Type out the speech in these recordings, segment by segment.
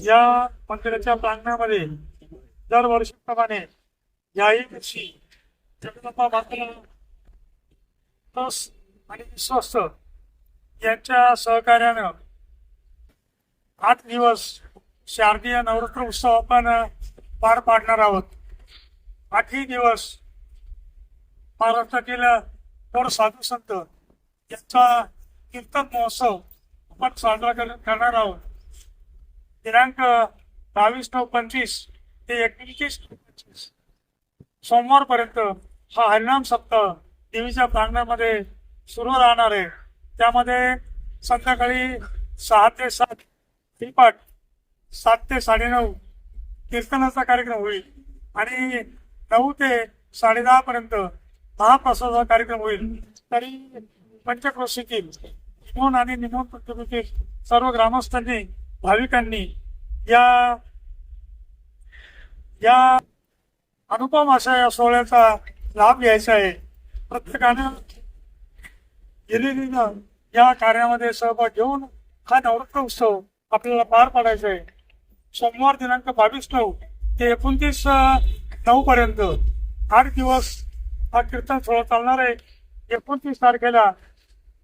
या मंदिराच्या प्रांगणामध्ये दरवर्षीप्रमाणे याही वर्षी जगदंबा माता आणि विश्वस्त यांच्या सहकार्यानं आठ दिवस शारदीय नवरात्र उत्सव आपण पार पाडणार आहोत. आठही दिवस महाराष्ट्रातील थोर साधू संत यांचा कीर्तन महोत्सव आपण साजरा कर- करणार आहोत. दिनांक बावीस नऊ पंचवीस ते एकवीस पंचवीस. सोमवारपर्यंत हा हरिनाम सप्ताह देवीच्या प्रांगणामध्ये सुरू राहणार आहे. त्यामध्ये संध्याकाळी सहा ते सात त्रिपाठ सात ते साडेनऊ कीर्तनाचा कार्यक्रम होईल आणि नऊ ते साडेदहापर्यंत महाप्रसादाचा कार्यक्रम होईल. तरी पंचक्रोशीतील निमोन आणि निमोन पृथ्वीतील सर्व ग्रामस्थांनी भाविकांनी या या अनुपम अशा या सोहळ्याचा लाभ घ्यायचा आहे. प्रत्येकानं गेलेलीनं या कार्यामध्ये सहभाग घेऊन हा नवरात्र उत्सव आपल्याला पार पाडायचा आहे. सोमवार दिनांक बावीस नऊ ते एकोणतीस नऊ पर्यंत आठ दिवस हा कीर्तन सोहळा चालणार आहे. एकोणतीस तारखेला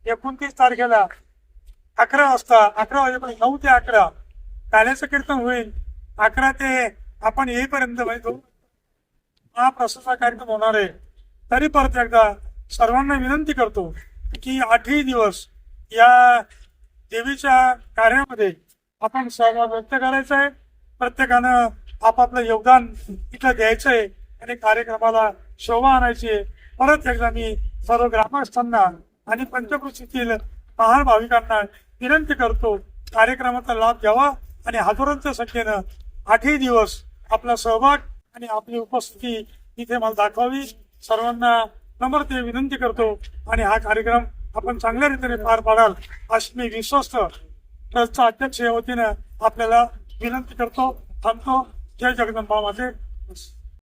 एकोणतीस तारखेला अकरा वाजता अकरा वाजेपर्यंत नऊ ते अकरा. काल्याचं कीर्तन होईल. अकरा ते आपण येईपर्यंत म्हणजे हा प्रसाचा कार्यक्रम होणार आहे. तरी परत एकदा सर्वांना विनंती करतो की आठही दिवस या देवीच्या कार्यामध्ये आपण सहभाग व्यक्त करायचा आहे. प्रत्येकानं आपापलं योगदान इथं द्यायचं आहे आणि कार्यक्रमाला शोभा आणायची आहे. परत एकदा मी सर्व ग्रामस्थांना आणि पंचकृषीतील महान भाविकांना विनंती करतो कार्यक्रमाचा लाभ घ्यावा आणि हजारोंच्या संख्येनं आठही दिवस आपला सहभाग आणि आपली उपस्थिती इथे मला दाखवावी. सर्वांना नम्रते विनंती करतो आणि हा कार्यक्रम आपण चांगल्या रीतीने पार पाडाल अशी मी विश्वस्त ट्रस्टचा अध्यक्ष या वतीनं आपल्याला विनंती करतो थांबतो. जय जगदंबा माझे